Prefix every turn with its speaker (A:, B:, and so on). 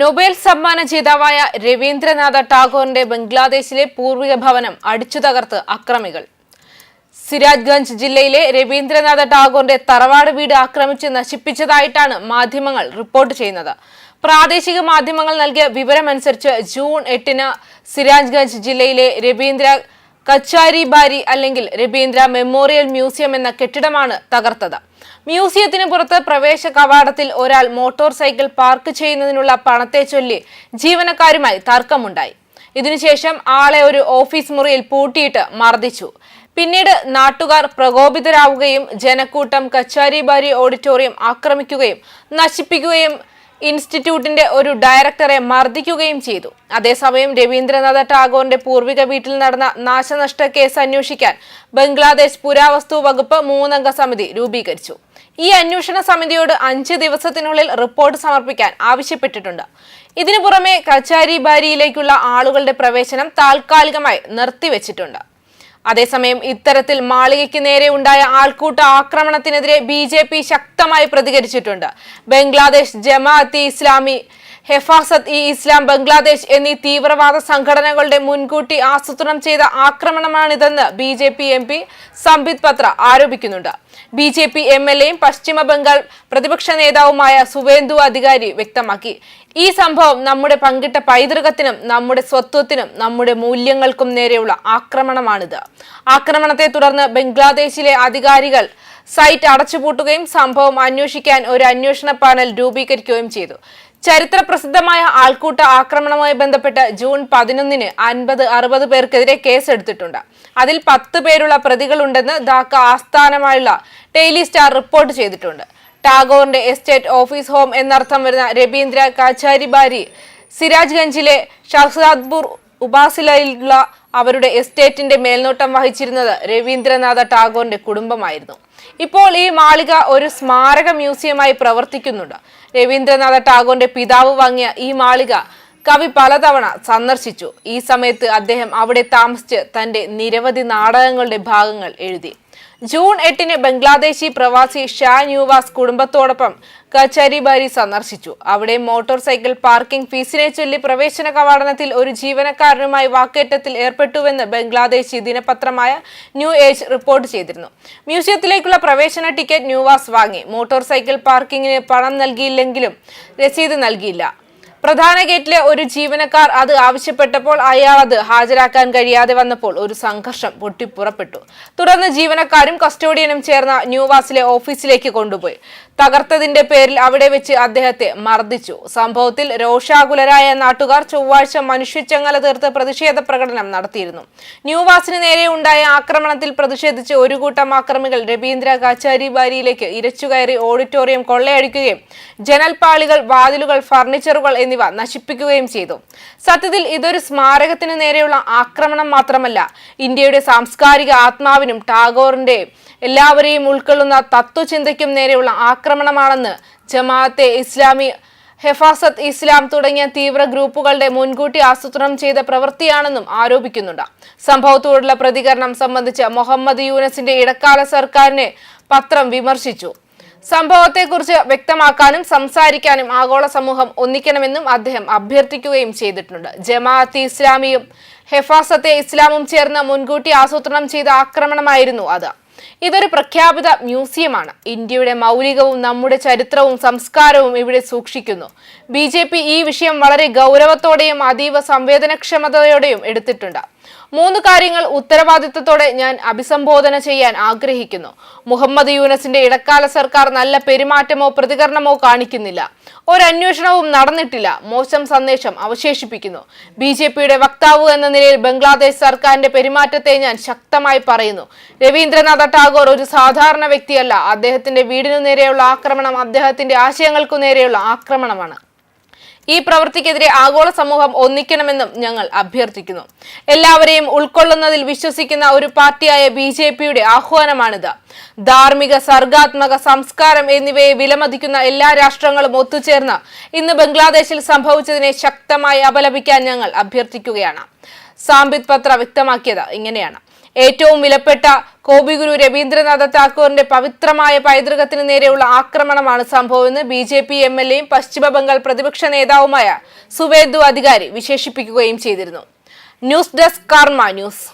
A: Nobel സമ്മാന ജേതാവായ രവീന്ദ്രനാഥ ടാഗോറിന്റെ ബംഗ്ലാദേശിലെ പൂർവിക ഭവനം അടിച്ചു തകർത്ത് അക്രമികൾ. സിരാജ്ഗഞ്ച് ജില്ലയിലെ രവീന്ദ്രനാഥ ടാഗോറിന്റെ തറവാട് വീട് ആക്രമിച്ച് നശിപ്പിച്ചതായിട്ടാണ് മാധ്യമങ്ങൾ റിപ്പോർട്ട് ചെയ്യുന്നത്. പ്രാദേശിക മാധ്യമങ്ങൾ നൽകിയ വിവരമനുസരിച്ച് ജൂൺ എട്ടിന് സിരാജ്ഗഞ്ച് ജില്ലയിലെ രവീന്ദ്ര കച്ചാരി ബാരി അല്ലെങ്കിൽ രവീന്ദ്ര മെമ്മോറിയൽ മ്യൂസിയം എന്ന കെട്ടിടമാണ് തകർത്തത്. മ്യൂസിയത്തിന് പുറത്ത് പ്രവേശ കവാടത്തിൽ ഒരാൾ മോട്ടോർ സൈക്കിൾ പാർക്ക് ചെയ്യുന്നതിനുള്ള പണത്തെ ചൊല്ലി ജീവനക്കാരുമായി തർക്കമുണ്ടായി. ഇതിനുശേഷം ആളെ ഒരു ഓഫീസ് മുറിയിൽ പൂട്ടിയിട്ട് മർദ്ദിച്ചു. പിന്നീട് നാട്ടുകാർ പ്രകോപിതരാവുകയും ജനക്കൂട്ടം കച്ചാരിബാരി ഓഡിറ്റോറിയം ആക്രമിക്കുകയും നശിപ്പിക്കുകയും ഇൻസ്റ്റിറ്റ്യൂട്ടിന്റെ ഒരു ഡയറക്ടറെ മർദ്ദിക്കുകയും ചെയ്തു. അതേസമയം രവീന്ദ്രനാഥ ടാഗോറിന്റെ പൂർവിക വീട്ടിൽ നടന്ന നാശനഷ്ട കേസ് അന്വേഷിക്കാൻ ബംഗ്ലാദേശ് പുരാവസ്തു വകുപ്പ് മൂന്നംഗ സമിതി രൂപീകരിച്ചു. ഈ അന്വേഷണ സമിതിയോട് അഞ്ച് ദിവസത്തിനുള്ളിൽ റിപ്പോർട്ട് സമർപ്പിക്കാൻ ആവശ്യപ്പെട്ടിട്ടുണ്ട്. ഇതിനു പുറമെ കച്ചാരി ബാരിയിലേക്കുള്ള ആളുകളുടെ പ്രവേശനം താൽക്കാലികമായി നിർത്തിവെച്ചിട്ടുണ്ട്. അതേസമയം ഇത്തരത്തിൽ മാളികയ്ക്ക് നേരെ ഉണ്ടായ ആൾക്കൂട്ട ആക്രമണത്തിനെതിരെ ബി ശക്തമായി പ്രതികരിച്ചിട്ടുണ്ട്. ബംഗ്ലാദേശ് ജമാഅത്തി ഇസ്ലാമി ഹെഫാസത്ത് ഇ ഇസ്ലാം ബംഗ്ലാദേശ് എന്നീ തീവ്രവാദ സംഘടനകളുടെ മുൻകൂട്ടി ആസൂത്രണം ചെയ്ത ആക്രമണമാണിതെന്ന് B J P M P Sambit Patra ആരോപിക്കുന്നുണ്ട്. B J P M L എയും പശ്ചിമ ബംഗാൾ പ്രതിപക്ഷ നേതാവുമായ സുവേന്ദു അധികാരി വ്യക്തമാക്കി. ഈ സംഭവം നമ്മുടെ പങ്കിട്ട പൈതൃകത്തിനും നമ്മുടെ സ്വത്വത്തിനും നമ്മുടെ മൂല്യങ്ങൾക്കും നേരെയുള്ള ആക്രമണമാണിത്. ആക്രമണത്തെ തുടർന്ന് ബംഗ്ലാദേശിലെ അധികാരികൾ സൈറ്റ് അടച്ചുപൂട്ടുകയും സംഭവം അന്വേഷിക്കാൻ ഒരു അന്വേഷണ പാനൽ രൂപീകരിക്കുകയും ചെയ്തു. ചരിത്ര പ്രസിദ്ധമായ ആൾക്കൂട്ട ആക്രമണവുമായി ബന്ധപ്പെട്ട് ജൂൺ പതിനൊന്നിന് അൻപത് അറുപത് പേർക്കെതിരെ കേസെടുത്തിട്ടുണ്ട്. അതിൽ പത്ത് പേരുള്ള പ്രതികളുണ്ടെന്ന് ധാക്ക ആസ്ഥാനമായുള്ള ഡെയിലി സ്റ്റാർ റിപ്പോർട്ട് ചെയ്തിട്ടുണ്ട്. ടാഗോറിന്റെ എസ്റ്റേറ്റ് ഓഫീസ് ഹോം എന്നർത്ഥം വരുന്ന രബീന്ദ്ര കാച്ചാരിബാരി സിരാജ്ഗഞ്ചിലെ ഷഹസാദ്പൂർ ഉപാസിലയിലുള്ള അവരുടെ എസ്റ്റേറ്റിന്റെ മേൽനോട്ടം വഹിച്ചിരുന്നത് രവീന്ദ്രനാഥ ടാഗോറിന്റെ കുടുംബമായിരുന്നു. ഇപ്പോൾ ഈ മാളിക ഒരു സ്മാരക മ്യൂസിയമായി പ്രവർത്തിക്കുന്നുണ്ട്. രവീന്ദ്രനാഥ ടാഗോറിന്റെ പിതാവ് വാങ്ങിയ ഈ മാളിക കവി പലതവണ സന്ദർശിച്ചു. ഈ സമയത്ത് അദ്ദേഹം അവിടെ താമസിച്ച് തന്റെ നിരവധി നാടകങ്ങളുടെ ഭാഗങ്ങൾ എഴുതി. ജൂൺ എട്ടിന് ബംഗ്ലാദേശി പ്രവാസി ഷാ ന്യൂവാസ് കുടുംബത്തോടൊപ്പം കച്ചരിബാരി സന്ദർശിച്ചു. അവിടെ മോട്ടോർ സൈക്കിൾ പാർക്കിംഗ് ഫീസിനെ ചൊല്ലി പ്രവേശന കവാടനത്തിൽ ഒരു ജീവനക്കാരനുമായി വാക്കേറ്റത്തിൽ ഏർപ്പെട്ടുവെന്ന് ബംഗ്ലാദേശി ദിനപത്രമായ ന്യൂ ഏജ് റിപ്പോർട്ട് ചെയ്തിരുന്നു. മ്യൂസിയത്തിലേക്കുള്ള പ്രവേശന ടിക്കറ്റ് ന്യൂവാസ് വാങ്ങി. മോട്ടോർ സൈക്കിൾ പാർക്കിങ്ങിന് പണം നൽകിയില്ലെങ്കിലും രസീത് നൽകിയില്ല. പ്രധാന ഗേറ്റിലെ ഒരു ജീവനക്കാർ അത് ആവശ്യപ്പെട്ടപ്പോൾ അയാൾ അത് ഹാജരാക്കാൻ കഴിയാതെ വന്നപ്പോൾ ഒരു സംഘർഷം പൊട്ടിപ്പുറപ്പെട്ടു. തുടർന്ന് ജീവനക്കാരും കസ്റ്റോഡിയനും ചേർന്ന ന്യൂവാസിലെ ഓഫീസിലേക്ക് കൊണ്ടുപോയി. തകർത്തതിന്റെ പേരിൽ അവിടെ വെച്ച് അദ്ദേഹത്തെ മർദ്ദിച്ചു. സംഭവത്തിൽ രോഷാകുലരായ നാട്ടുകാർ ചൊവ്വാഴ്ച മനുഷ്യച്ചങ്ങല തീർത്ത് പ്രതിഷേധ പ്രകടനം നടത്തിയിരുന്നു. ന്യൂവാസിന് നേരെ ഉണ്ടായ ആക്രമണത്തിൽ പ്രതിഷേധിച്ച് ഒരു കൂട്ടം ആക്രമികൾ രവീന്ദ്ര കാച്ചാരി ബാരിയിലേക്ക് ഇരച്ചുകയറി ഓഡിറ്റോറിയം കൊള്ളയടിക്കുകയും ജനൽപാളികൾ വാതിലുകൾ ഫർണിച്ചറുകൾ എന്നിവ നശിപ്പിക്കുകയും ചെയ്തു. സത്യത്തിൽ ഇതൊരു സ്മാരകത്തിന് നേരെയുള്ള ആക്രമണം മാത്രമല്ല ഇന്ത്യയുടെ സാംസ്കാരിക ആത്മാവിനും ടാഗോറിന്റെ എല്ലാവരെയും ഉൾക്കൊള്ളുന്ന തത്വചിന്തയ്ക്കും നേരെയുള്ള ആക്രമണമാണെന്ന് ജമാഅത്തെ ഇസ്ലാമി ഹെഫാസത്ത് ഇസ്ലാം തുടങ്ങിയ തീവ്ര ഗ്രൂപ്പുകളുടെ മുൻകൂട്ടി ആസൂത്രണം ചെയ്ത പ്രവൃത്തിയാണെന്നും ആരോപിക്കുന്നുണ്ട്. സംഭവത്തോടുള്ള പ്രതികരണം സംബന്ധിച്ച് മുഹമ്മദ് യൂനസിന്റെ ഇടക്കാല സർക്കാരിനെ പത്രം വിമർശിച്ചു. സംഭവത്തെക്കുറിച്ച് വ്യക്തമാക്കാനും സംസാരിക്കാനും ആഗോള സമൂഹം ഒന്നിക്കണമെന്നും അദ്ദേഹം അഭ്യർത്ഥിക്കുകയും ചെയ്തിട്ടുണ്ട്. ജമാഅത്ത് ഇസ്ലാമിയും ഹെഫാസത്തെ ഇസ്ലാമും ചേർന്ന് മുൻകൂട്ടി ആസൂത്രണം ചെയ്ത ആക്രമണമായിരുന്നു അത്. ഇതൊരു പ്രഖ്യാപിത മ്യൂസിയമാണ്. ഇന്ത്യയുടെ മൗലികവും നമ്മുടെ ചരിത്രവും സംസ്കാരവും ഇവിടെ സൂക്ഷിക്കുന്നു. ബി ഈ വിഷയം വളരെ ഗൗരവത്തോടെയും അതീവ സംവേദനക്ഷമതയോടെയും എടുത്തിട്ടുണ്ട്. മൂന്ന് കാര്യങ്ങൾ ഉത്തരവാദിത്തത്തോടെ ഞാൻ അഭിസംബോധന ചെയ്യാൻ ആഗ്രഹിക്കുന്നു. മുഹമ്മദ് യൂനസിന്റെ ഇടക്കാല സർക്കാർ നല്ല പെരുമാറ്റമോ പ്രതികരണമോ കാണിക്കുന്നില്ല. ഒരന്വേഷണവും നടന്നിട്ടില്ല. മോശം സന്ദേശം അവശേഷിപ്പിക്കുന്നു. ബി ജെ പിയുടെ വക്താവ് എന്ന നിലയിൽ ബംഗ്ലാദേശ് സർക്കാരിന്റെ പെരുമാറ്റത്തെ ഞാൻ ശക്തമായി പറയുന്നു. രവീന്ദ്രനാഥ ടാഗോർ ഒരു സാധാരണ വ്യക്തിയല്ല. അദ്ദേഹത്തിന്റെ വീടിനു നേരെയുള്ള ആക്രമണം അദ്ദേഹത്തിന്റെ ആശയങ്ങൾക്കു നേരെയുള്ള ആക്രമണമാണ്. ഈ പ്രവൃത്തിക്കെതിരെ ആഗോള സമൂഹം ഒന്നിക്കണമെന്നും ഞങ്ങൾ അഭ്യർത്ഥിക്കുന്നു. എല്ലാവരെയും ഉൾക്കൊള്ളുന്നതിൽ വിശ്വസിക്കുന്ന ഒരു പാർട്ടിയായ ബി ജെ പിയുടെ ആഹ്വാനമാണിത്. ധാർമ്മിക സർഗാത്മക സംസ്കാരം എന്നിവയെ വിലമതിക്കുന്ന എല്ലാ രാഷ്ട്രങ്ങളും ഒത്തുചേർന്ന് ഇന്ന് ബംഗ്ലാദേശിൽ സംഭവിച്ചതിനെ ശക്തമായി അപലപിക്കാൻ ഞങ്ങൾ അഭ്യർത്ഥിക്കുകയാണ്. സാമ്പിത് പത്ര വ്യക്തമാക്കിയത് ഇങ്ങനെയാണ്. ഏറ്റവും വിലപ്പെട്ട കോപിഗുരു രവീന്ദ്രനാഥ താക്കൂറിന്റെ പവിത്രമായ പൈതൃകത്തിന് നേരെയുള്ള ആക്രമണമാണ് സംഭവമെന്ന് B J P M L എയും പശ്ചിമ ബംഗാൾ പ്രതിപക്ഷ നേതാവുമായ സുവേന്ദു അധികാരി വിശേഷിപ്പിക്കുകയും ചെയ്തിരുന്നു. News desk Karma news.